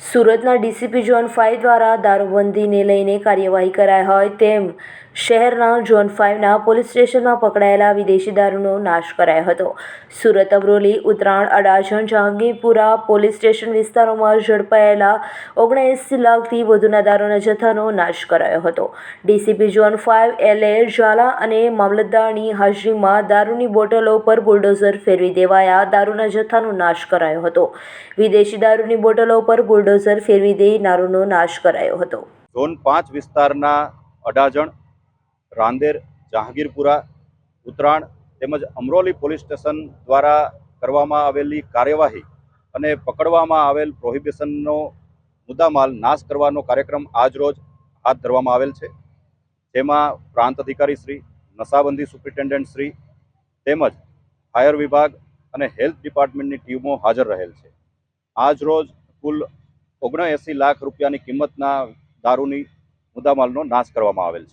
સુરતના DCP zone five દ્વારા દારૂબંધીને લઈને કાર્યવાહી કરાઈ હોય તેમ શહેરના ઝોન ફાઇવના પોલીસ સ્ટેશનમાં પકડાયેલા વિદેશી દારૂનો નાશ કરાયો હતો. સુરત, અમરોલી, ઉત્તરાયણ, અડાજણ, જહાંગીરપુરા પોલીસ સ્ટેશન વિસ્તારોમાં ઝડપાયેલા ઓગણએંસી લાખથી વધુના દારૂના જથ્થાનો નાશ કરાયો હતો. DCP zone five L A Zala અને મામલતદારની હાજરીમાં દારૂની બોટલો પર બુલડોઝર ફેરવી દેવાયા દારૂના જથ્થાનો નાશ કરાયો હતો. વિદેશી દારૂની બોટલો પર બુલડોઝર ફેરવી દઈ દારૂનો નાશ કરાયો હતો. ઝોન પાંચ વિસ્તારના અડાજણ રાંદેર, જહાંગીરપુરા, ઉત્તરાયણ તેમજ અમરોલી પોલીસ સ્ટેશન દ્વારા કરવામાં આવેલી કાર્યવાહી અને પકડવામાં આવેલ પ્રોહિબિશનનો મુદ્દામાલ નાશ કરવાનો કાર્યક્રમ આજરોજ હાથ ધરવામાં આવેલ છે. જેમાં પ્રાંત અધિકારી શ્રી, નશાબંધી સુપ્રિન્ટેન્ડન્ટ શ્રી તેમજ ફાયર વિભાગ અને હેલ્થ ડિપાર્ટમેન્ટની ટીમો હાજર રહેલ છે. આજરોજ કુલ ઓગણએંસી લાખ રૂપિયાની કિંમતના દારૂની મુદ્દામાલનો નાશ કરવામાં આવેલ છે.